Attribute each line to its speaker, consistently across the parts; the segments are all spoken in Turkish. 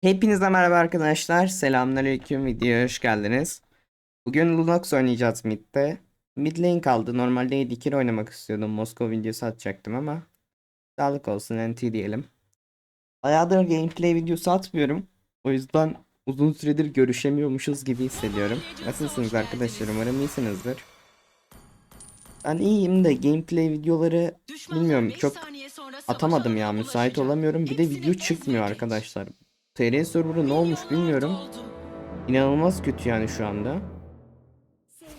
Speaker 1: Hepinize merhaba arkadaşlar. Selamünaleyküm. Videoya hoş geldiniz. Bugün Lunox oynayacağız midde. Mid lane kaldı. Normalde AD oynamak istiyordum. Moskova videosu atacaktım ama sağlık olsun NT diyelim. Bayağıdır gameplay videosu atmıyorum. O yüzden uzun süredir görüşemiyormuşuz gibi hissediyorum. Nasılsınız arkadaşlar? Umarım iyisinizdir. Ben iyiyim de gameplay videoları bilmiyorum çok atamadım ya müsait olamıyorum. Bir de video çıkmıyor arkadaşlar. TR serverı ne olmuş bilmiyorum. İnanılmaz kötü yani şu anda.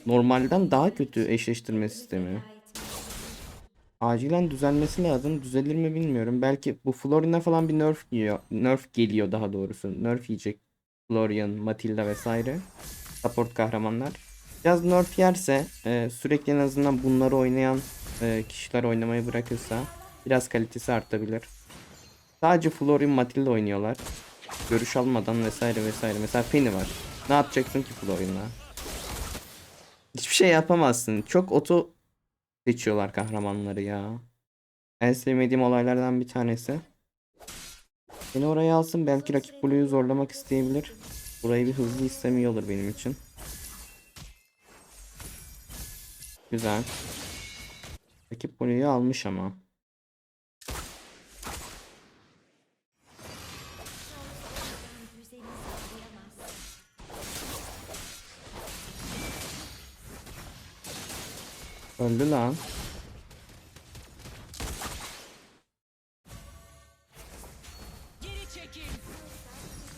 Speaker 1: Normalden daha kötü eşleştirme sistemi. Acilen düzelmesi lazım. Düzelir mi bilmiyorum. Belki bu Florian'a falan bir nerf geliyor. Nerf geliyor daha doğrusu. Nerf yiyecek. Florian, Matilda vesaire. Support kahramanlar. Biraz nerf yerse e, sürekli en azından bunları oynayan e, kişiler oynamayı bırakırsa biraz kalitesi artabilir. Sadece Florian, Matilda oynuyorlar görüş almadan vesaire vesaire. Mesela Penny var. Ne yapacaksın ki Florian'la? Hiçbir şey yapamazsın. Çok oto seçiyorlar kahramanları ya. En sevmediğim olaylardan bir tanesi. Beni oraya alsın belki rakip Blue'yu zorlamak isteyebilir. Burayı bir hızlı istemiyor olur benim için. Güzel. Rakip Blue'yu almış ama. Öldü lan.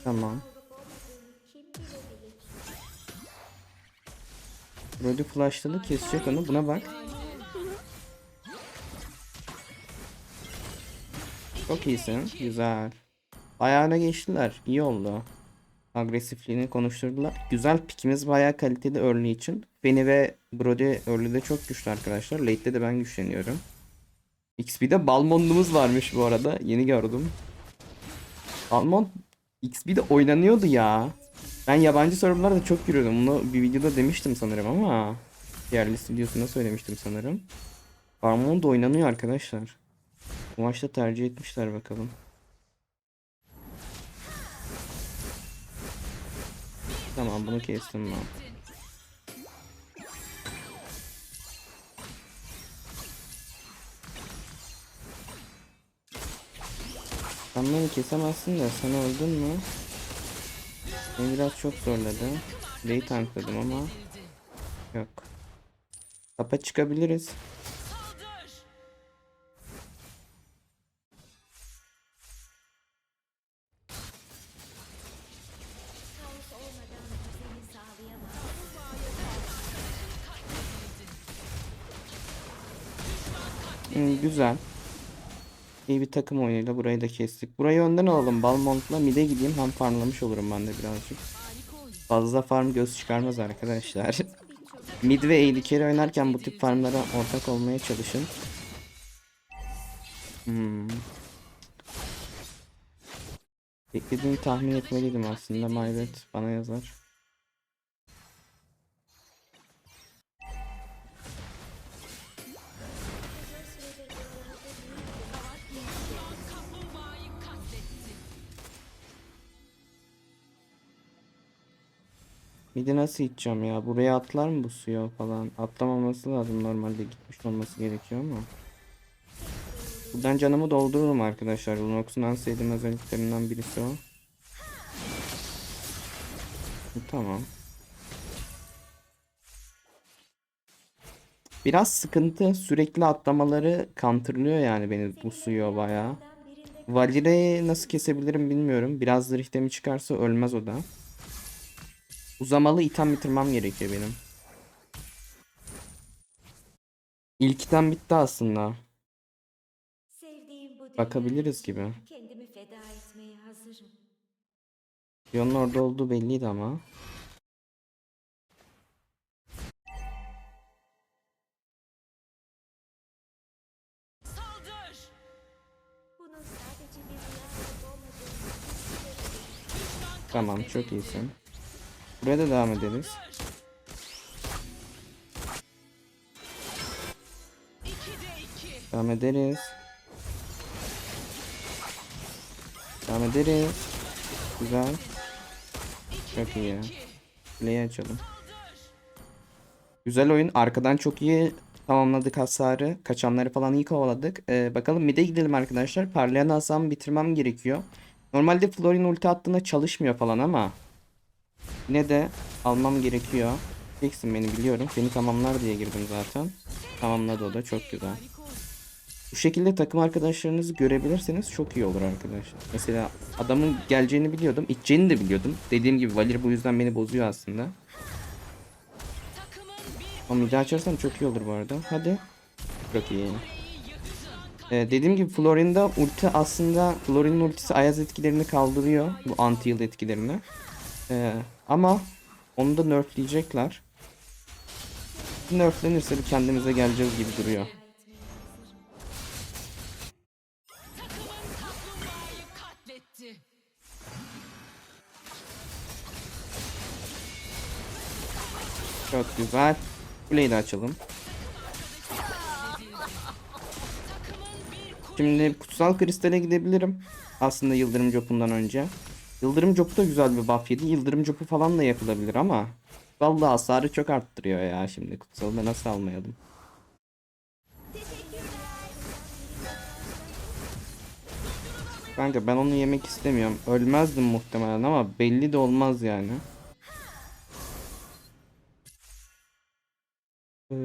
Speaker 1: Tamam. Brody flashladı kesecek onu buna bak. Çok iyisin. Güzel. Ayağına geçtiler. İyi oldu. Agresifliğini konuşturdular. Güzel pikimiz bayağı kaliteli early için. Beni ve Brody early'de çok güçlü arkadaşlar. Late'de de ben güçleniyorum. XP'de Balmond'umuz varmış bu arada. Yeni gördüm. Balmond XP'de oynanıyordu ya. Ben yabancı serverlarda çok giriyordum. Bunu bir videoda demiştim sanırım ama. Diğer list videosunda söylemiştim sanırım. Balmond oynanıyor arkadaşlar. Bu maçta tercih etmişler bakalım. Tamam bunu kestim ben. Sen beni kesemezsin de sen öldün mü? Beni biraz çok zorladı. Late tankladım ama yok. Kapa çıkabiliriz. Güzel. İyi bir takım oyunuyla burayı da kestik. Burayı önden alalım. Balmont'la mid'e gideyim. Hem farmlamış olurum ben de birazcık. Fazla farm göz çıkarmaz arkadaşlar. Mid ve carry oynarken bu tip farmlara ortak olmaya çalışın. Hmm. Beklediğimi tahmin etmeliydim aslında. Maybet bana yazar. Midi nasıl iteceğim ya? Buraya atlar mı bu suya falan? Atlamaması lazım normalde gitmiş olması gerekiyor ama. Buradan canımı doldururum arkadaşlar. Lunox'un en sevdiğim özelliklerinden birisi o. Tamam. Biraz sıkıntı. Sürekli atlamaları counterlıyor yani beni bu suya bayağı. Valire'yi nasıl kesebilirim bilmiyorum. Biraz zırh çıkarsa ölmez o da. Uzamalı item bitirmem gerekiyor benim. İlk item bitti aslında. Bakabiliriz gibi.
Speaker 2: Kendimi feda etmeye hazırım.
Speaker 1: Yonun orada olduğu belliydi ama. Tamam çok iyisin. Buraya da devam ederiz. Devam ederiz. Devam ederiz. Güzel. Çok iyi. Kuleyi açalım. Güzel oyun. Arkadan çok iyi tamamladık hasarı. Kaçanları falan iyi kovaladık. Ee, bakalım mid'e gidelim arkadaşlar. Parlayan hasarımı bitirmem gerekiyor. Normalde Florin ulti attığında çalışmıyor falan ama yine de almam gerekiyor. Jackson beni biliyorum. Seni tamamlar diye girdim zaten. Tamamladı o da çok güzel. Bu şekilde takım arkadaşlarınızı görebilirseniz çok iyi olur arkadaşlar. Mesela adamın geleceğini biliyordum. İteceğini de biliyordum. Dediğim gibi Valir bu yüzden beni bozuyor aslında. Ama midi açarsam çok iyi olur bu arada. Hadi. Çok iyi. Ee, dediğim gibi Florin'da ulti aslında Florin'in ultisi Ayaz etkilerini kaldırıyor. Bu anti yıl etkilerini. Ee, ama onu da nerfleyecekler. Nerflenirse bir kendimize geleceğiz gibi duruyor. Çok güzel. Kuleyi açalım. Şimdi kutsal kristale gidebilirim. Aslında yıldırım copundan önce. Yıldırım copu da güzel bir buff yedi. Yıldırım copu falan da yapılabilir ama vallahi hasarı çok arttırıyor ya şimdi. Kutsalı da nasıl almayalım? Kanka ben onu yemek istemiyorum. Ölmezdim muhtemelen ama belli de olmaz yani. Ee,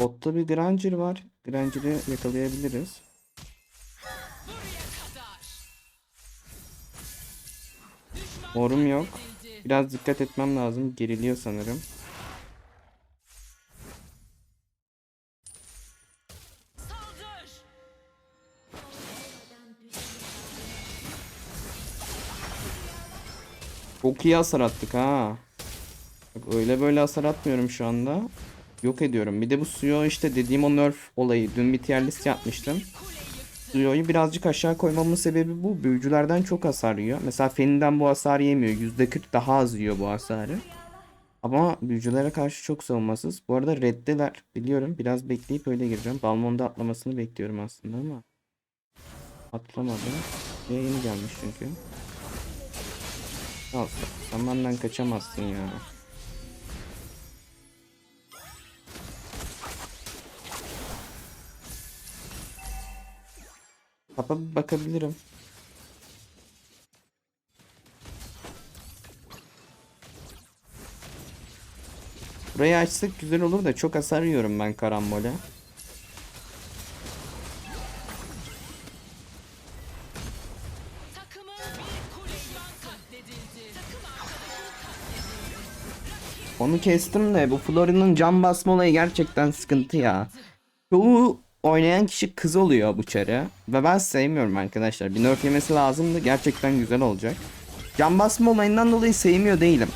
Speaker 1: botta bir Granger var. Granger'ı yakalayabiliriz. Morum yok. Biraz dikkat etmem lazım. Geriliyor sanırım. Çok iyi hasar attık ha. Bak öyle böyle hasar atmıyorum şu anda. Yok ediyorum. Bir de bu Suyo işte dediğim o nerf olayı. Dün bir tier list yapmıştım. Suyo'yu birazcık aşağı koymamın sebebi bu. Büyücülerden çok hasar yiyor. Mesela Fen'den bu hasar yemiyor. %40 daha az yiyor bu hasarı. Ama büyücülere karşı çok savunmasız. Bu arada reddeler. Biliyorum. Biraz bekleyip öyle gireceğim. Balmon'da atlamasını bekliyorum aslında ama. Atlamadı. Yeni gelmiş çünkü. Al benden kaçamazsın ya. Bir bakabilirim. Burayı açsak güzel olur da çok hasar yiyorum ben karambole. Onu kestim de bu Florin'in can basma olayı gerçekten sıkıntı ya. Çoğu oynayan kişi kız oluyor bu çare. Ve ben sevmiyorum arkadaşlar. Bir nerf yemesi lazımdı. Gerçekten güzel olacak. Can basma olayından dolayı sevmiyor değilim.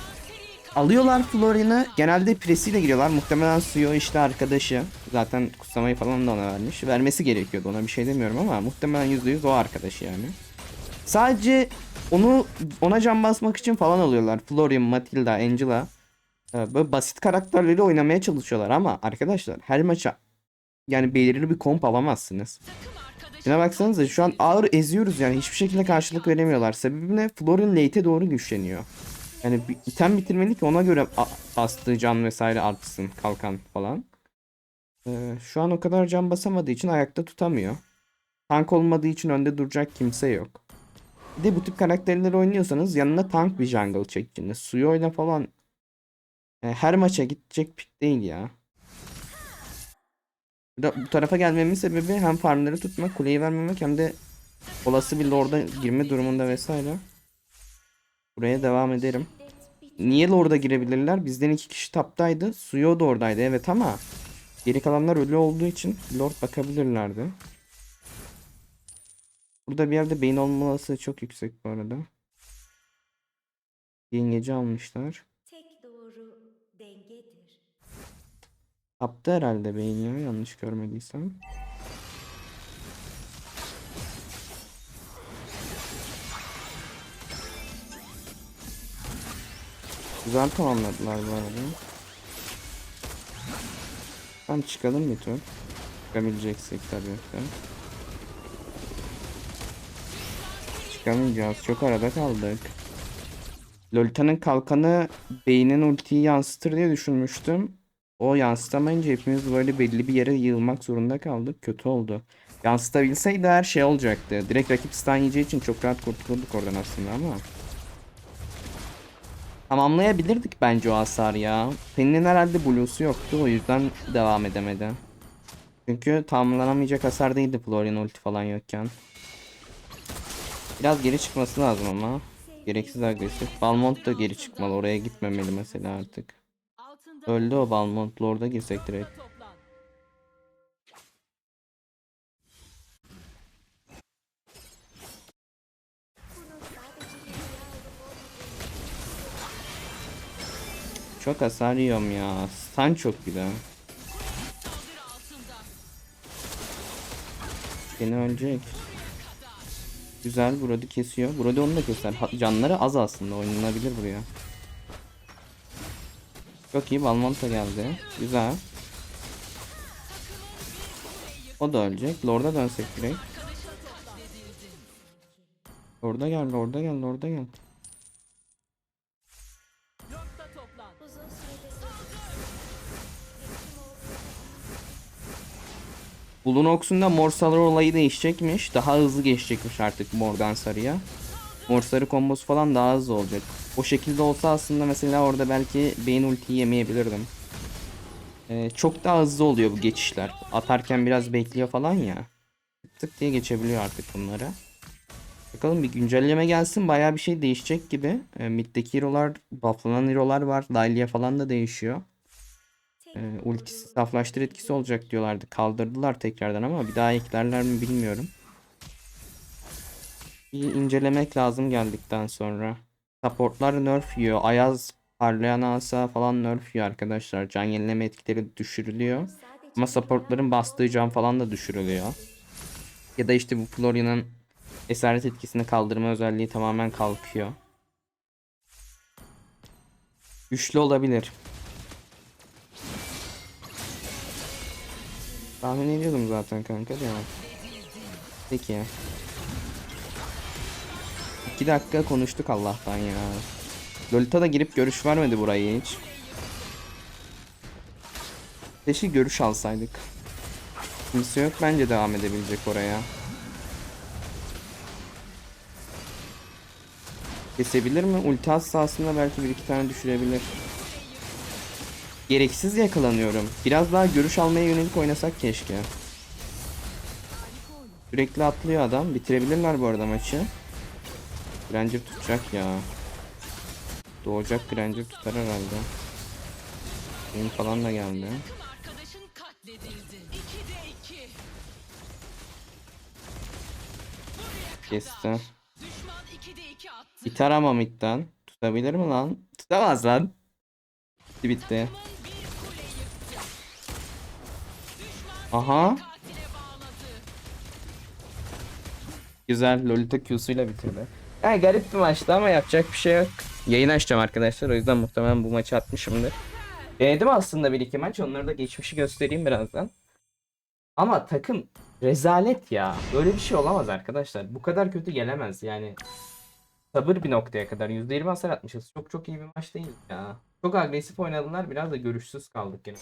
Speaker 1: Alıyorlar Florin'i. Genelde presiyle giriyorlar. Muhtemelen Suyo işte arkadaşı. Zaten kutsamayı falan da ona vermiş. Vermesi gerekiyordu ona bir şey demiyorum ama muhtemelen %100 o arkadaşı yani. Sadece onu ona can basmak için falan alıyorlar. Florian, Matilda, Angela. Ee, Böyle basit karakterleri oynamaya çalışıyorlar ama arkadaşlar her maça yani belirli bir komp alamazsınız. Şuna baksanıza şu an ağır eziyoruz yani hiçbir şekilde karşılık veremiyorlar. Sebebi ne? Florian late'e doğru güçleniyor. Yani item bitirmeli ki ona göre a- bastığı can vesaire artsın kalkan falan. Ee, şu an o kadar can basamadığı için ayakta tutamıyor. Tank olmadığı için önde duracak kimse yok. Bir de bu tip karakterleri oynuyorsanız yanına tank bir jungle çekin. Suyo'yla falan e, her maça gidecek pik değil ya. Bu tarafa gelmemin sebebi hem farmları tutmak, kuleyi vermemek hem de olası bir lord'a girme durumunda vesaire. Buraya devam ederim. Niye lord'a girebilirler? Bizden iki kişi taptaydı. Suyo da oradaydı evet ama geri kalanlar ölü olduğu için lord bakabilirlerdi. Burada bir yerde beyin olma olasılığı çok yüksek bu arada. Yengeci almışlar. Taptı herhalde beyin ya yanlış görmediysem. Güzel tamamladılar bu arada. Tam çıkalım bir tur. Çıkabileceksek tabii ki. çıkamayacağız. Çok arada kaldık. Lolita'nın kalkanı beynin ultiyi yansıtır diye düşünmüştüm. O yansıtamayınca hepimiz böyle belli bir yere yığılmak zorunda kaldık. Kötü oldu. Yansıtabilseydi her şey olacaktı. Direkt rakip stun yiyeceği için çok rahat kurtulduk oradan aslında ama. Tamamlayabilirdik bence o hasar ya. Penny'nin herhalde blue'su yoktu o yüzden devam edemedi. Çünkü tamamlanamayacak hasar değildi Florian ulti falan yokken. Biraz geri çıkması lazım ama. Gereksiz agresif. Balmont da geri çıkmalı. Oraya gitmemeli mesela artık. Öldü o Balmont. Lord'a girsek direkt. Çok hasar yiyorum ya. Stun çok.
Speaker 3: Saldırı altında.
Speaker 1: Beni ölecek. Güzel. Brody kesiyor. Brody onu da keser. Canları az aslında. Oynanabilir buraya. Çok iyi. Balmont da geldi. Güzel. O da ölecek. Lord'a dönsek direkt. Lord'a gel. Lord'a gel. Lord'a gel. Bulunox'un da mor sarı olayı değişecekmiş. Daha hızlı geçecekmiş artık mordan sarıya. Mor sarı kombosu falan daha hızlı olacak. O şekilde olsa aslında mesela orada belki beyin ultiyi yemeyebilirdim. Ee, çok daha hızlı oluyor bu geçişler. Atarken biraz bekliyor falan ya. Tık diye geçebiliyor artık bunları. Bakalım bir güncelleme gelsin. Bayağı bir şey değişecek gibi. Ee, mid'deki hero'lar, bufflanan hero'lar var. Dahiliye falan da değişiyor. Ee, ultisi saflaştır etkisi olacak diyorlardı. Kaldırdılar tekrardan ama bir daha eklerler mi bilmiyorum. Bir incelemek lazım geldikten sonra. Supportlar nerf yiyor. Ayaz parlayan asa falan nerf yiyor arkadaşlar. Can yenileme etkileri düşürülüyor. Ama supportların bastığı can falan da düşürülüyor. Ya da işte bu Florian'ın esaret etkisini kaldırma özelliği tamamen kalkıyor. Güçlü olabilir. Tahmin ediyordum zaten kanka da. Peki. 2 dakika konuştuk Allah'tan ya. Lolita da girip görüş vermedi burayı hiç. Keşke görüş alsaydık. Kimse yok bence devam edebilecek oraya. Kesebilir mi? Ulti atsa aslında belki bir iki tane düşürebilir. Gereksiz yakalanıyorum. Biraz daha görüş almaya yönelik oynasak keşke. Sürekli atlıyor adam. Bitirebilirler bu arada maçı. Granger tutacak ya. Doğacak Granger tutar herhalde. Benim falan da geldi.
Speaker 3: Takım arkadaşın katledildi. 2'de 2.
Speaker 1: Kesti.
Speaker 3: Düşman 2'de 2 attı.
Speaker 1: Biter ama midden. Tutabilir mi lan? Tutamaz lan. Bitti bitti. Aha. Güzel. Lolita Q'suyla bitirdi. Yani garip bir maçtı ama yapacak bir şey yok. Yayın açacağım arkadaşlar. O yüzden muhtemelen bu maçı atmışımdır. Denedim aslında bir iki maç. Onları da geçmişi göstereyim birazdan. Ama takım rezalet ya. Böyle bir şey olamaz arkadaşlar. Bu kadar kötü gelemez yani. Sabır bir noktaya kadar. %20 hasar atmışız. Çok çok iyi bir maç değil ya. Çok agresif oynadılar. Biraz da görüşsüz kaldık yine.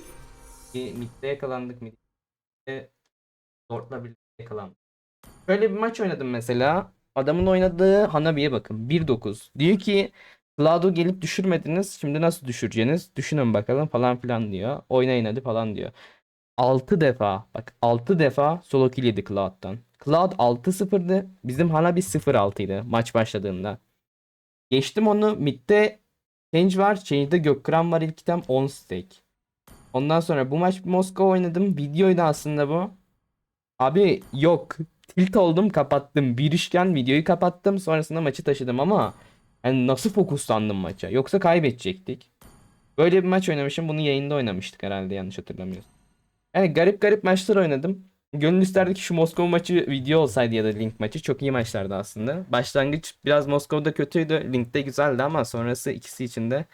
Speaker 1: Bir midde yakalandık. Midde Lord'la birlikte yakalandık. Şöyle bir maç oynadım mesela. Adamın oynadığı Hanabi'ye bakın. 1-9. Diyor ki Cloud'u gelip düşürmediniz. Şimdi nasıl düşüreceğiniz? Düşünün bakalım falan filan diyor. Oynayın hadi falan diyor. 6 defa bak 6 defa solo kill yedi Cloud'dan. Cloud 6-0'dı. Bizim Hanabi 0-6'ydı maç başladığında. Geçtim onu midde Change var. Change'de Gökkıran var ilk item 10 stake. Ondan sonra bu maç Moskova oynadım. Videoydu aslında bu. Abi yok. Tilt oldum kapattım. Bir videoyu kapattım. Sonrasında maçı taşıdım ama yani nasıl fokuslandım maça? Yoksa kaybedecektik. Böyle bir maç oynamışım. Bunu yayında oynamıştık herhalde yanlış hatırlamıyorsam. Yani garip garip maçlar oynadım. Gönül isterdi ki şu Moskova maçı video olsaydı ya da Link maçı. Çok iyi maçlardı aslında. Başlangıç biraz Moskova'da kötüydü. Link'te güzeldi ama sonrası ikisi için de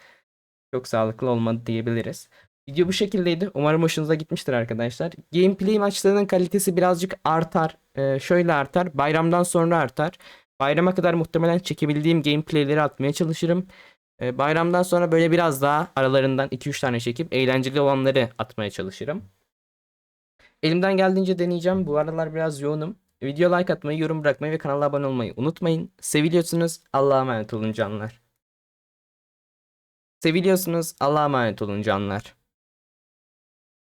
Speaker 1: çok sağlıklı olmadı diyebiliriz. Video bu şekildeydi. Umarım hoşunuza gitmiştir arkadaşlar. Gameplay maçlarının kalitesi birazcık artar. Ee, şöyle artar. Bayramdan sonra artar. Bayrama kadar muhtemelen çekebildiğim gameplayleri atmaya çalışırım. Ee, bayramdan sonra böyle biraz daha aralarından 2-3 tane çekip eğlenceli olanları atmaya çalışırım. Elimden geldiğince deneyeceğim. Bu aralar biraz yoğunum. Video like atmayı, yorum bırakmayı ve kanala abone olmayı unutmayın. Seviliyorsunuz. Allah'a emanet olun canlar. Seviliyorsunuz. Allah'a emanet olun canlar.